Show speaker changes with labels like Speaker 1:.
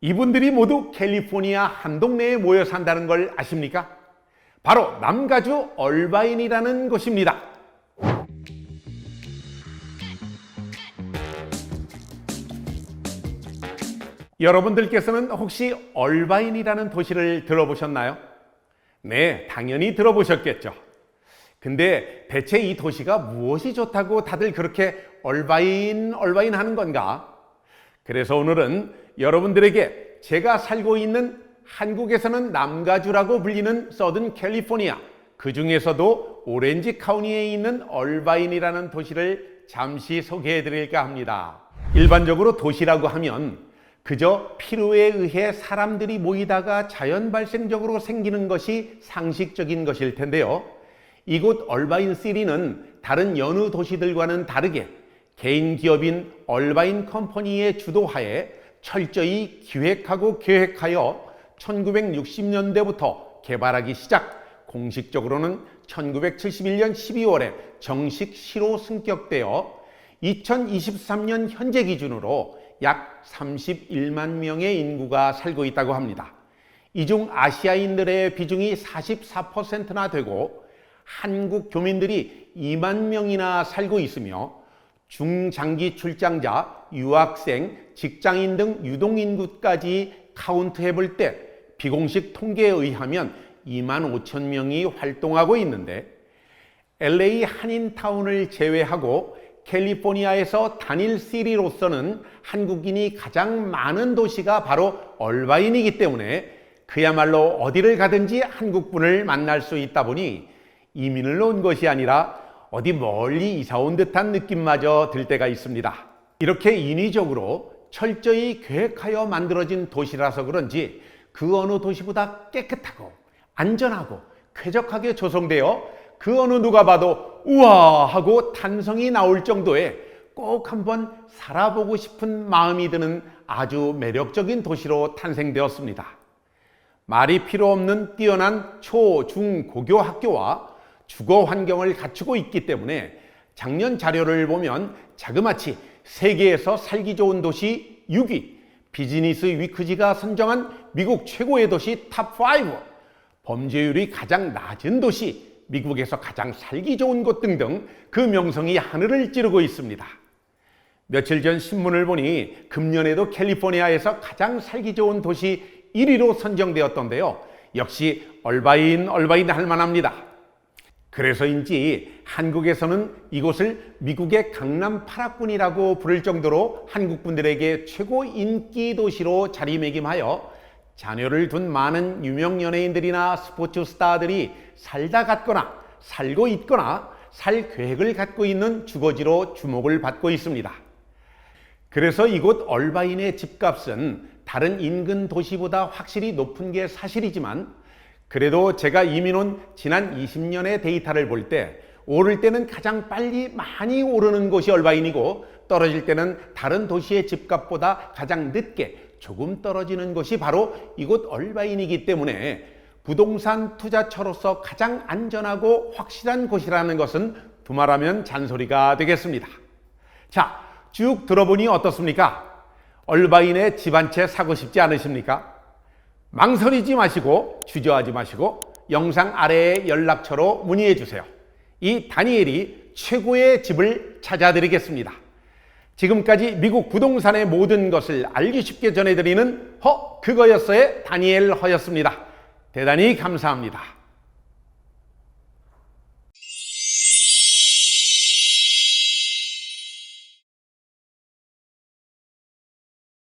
Speaker 1: 이분들이 모두 캘리포니아 한 동네에 모여 산다는 걸 아십니까? 바로 남가주 얼바인이라는 곳입니다. 여러분들께서는 혹시 얼바인이라는 도시를 들어보셨나요? 네, 당연히 들어보셨겠죠. 근데 대체 이 도시가 무엇이 좋다고 다들 그렇게 얼바인, 얼바인 하는 건가? 그래서 오늘은 여러분들에게 제가 살고 있는 한국에서는 남가주라고 불리는 서든 캘리포니아, 그 중에서도 오렌지 카운티에 있는 얼바인이라는 도시를 잠시 소개해 드릴까 합니다. 일반적으로 도시라고 하면 그저 필요에 의해 사람들이 모이다가 자연 발생적으로 생기는 것이 상식적인 것일 텐데요. 이곳 얼바인 시리는 다른 여느 도시들과는 다르게 개인 기업인 얼바인 컴퍼니의 주도하에 철저히 기획하고 계획하여 1960년대부터 개발하기 시작, 공식적으로는 1971년 12월에 정식 시로 승격되어 2023년 현재 기준으로 약 31만 명의 인구가 살고 있다고 합니다. 이 중 아시아인들의 비중이 44%나 되고 한국 교민들이 2만 명이나 살고 있으며 중장기 출장자, 유학생, 직장인 등 유동인구까지 카운트해 볼 때 비공식 통계에 의하면 2만 5천 명이 활동하고 있는데 LA 한인타운을 제외하고 캘리포니아에서 단일 시리로서는 한국인이 가장 많은 도시가 바로 얼바인이기 때문에 그야말로 어디를 가든지 한국분을 만날 수 있다 보니 이민을 온 것이 아니라 어디 멀리 이사 온 듯한 느낌마저 들 때가 있습니다. 이렇게 인위적으로 철저히 계획하여 만들어진 도시라서 그런지 그 어느 도시보다 깨끗하고 안전하고 쾌적하게 조성되어 그 어느 누가 봐도 우와 하고 탄성이 나올 정도의 꼭 한번 살아보고 싶은 마음이 드는 아주 매력적인 도시로 탄생되었습니다. 말이 필요 없는 뛰어난 초, 중, 고교 학교와 주거 환경을 갖추고 있기 때문에 작년 자료를 보면 자그마치 세계에서 살기 좋은 도시 6위, 비즈니스 위크지가 선정한 미국 최고의 도시 탑5, 범죄율이 가장 낮은 도시, 미국에서 가장 살기 좋은 곳 등등 그 명성이 하늘을 찌르고 있습니다. 며칠 전 신문을 보니 금년에도 캘리포니아에서 가장 살기 좋은 도시 1위로 선정되었던데요. 역시 얼바인 얼바인 할 만합니다. 그래서인지 한국에서는 이곳을 미국의 강남 8학군이라고 부를 정도로 한국 분들에게 최고 인기 도시로 자리매김하여 자녀를 둔 많은 유명 연예인들이나 스포츠 스타들이 살다 갔거나 살고 있거나 살 계획을 갖고 있는 주거지로 주목을 받고 있습니다. 그래서 이곳 얼바인의 집값은 다른 인근 도시보다 확실히 높은 게 사실이지만 그래도 제가 이민 온 지난 20년의 데이터를 볼 때 오를 때는 가장 빨리 많이 오르는 곳이 얼바인이고 떨어질 때는 다른 도시의 집값보다 가장 늦게 조금 떨어지는 곳이 바로 이곳 얼바인이기 때문에 부동산 투자처로서 가장 안전하고 확실한 곳이라는 것은 두말하면 잔소리가 되겠습니다. 자, 쭉 들어보니 어떻습니까? 얼바인에 집한 채 사고 싶지 않으십니까? 망설이지 마시고 주저하지 마시고 영상 아래에 연락처로 문의해 주세요. 이 다니엘이 최고의 집을 찾아드리겠습니다. 지금까지 미국 부동산의 모든 것을 알기 쉽게 전해드리는 허 그거였어의 다니엘 허였습니다. 대단히 감사합니다.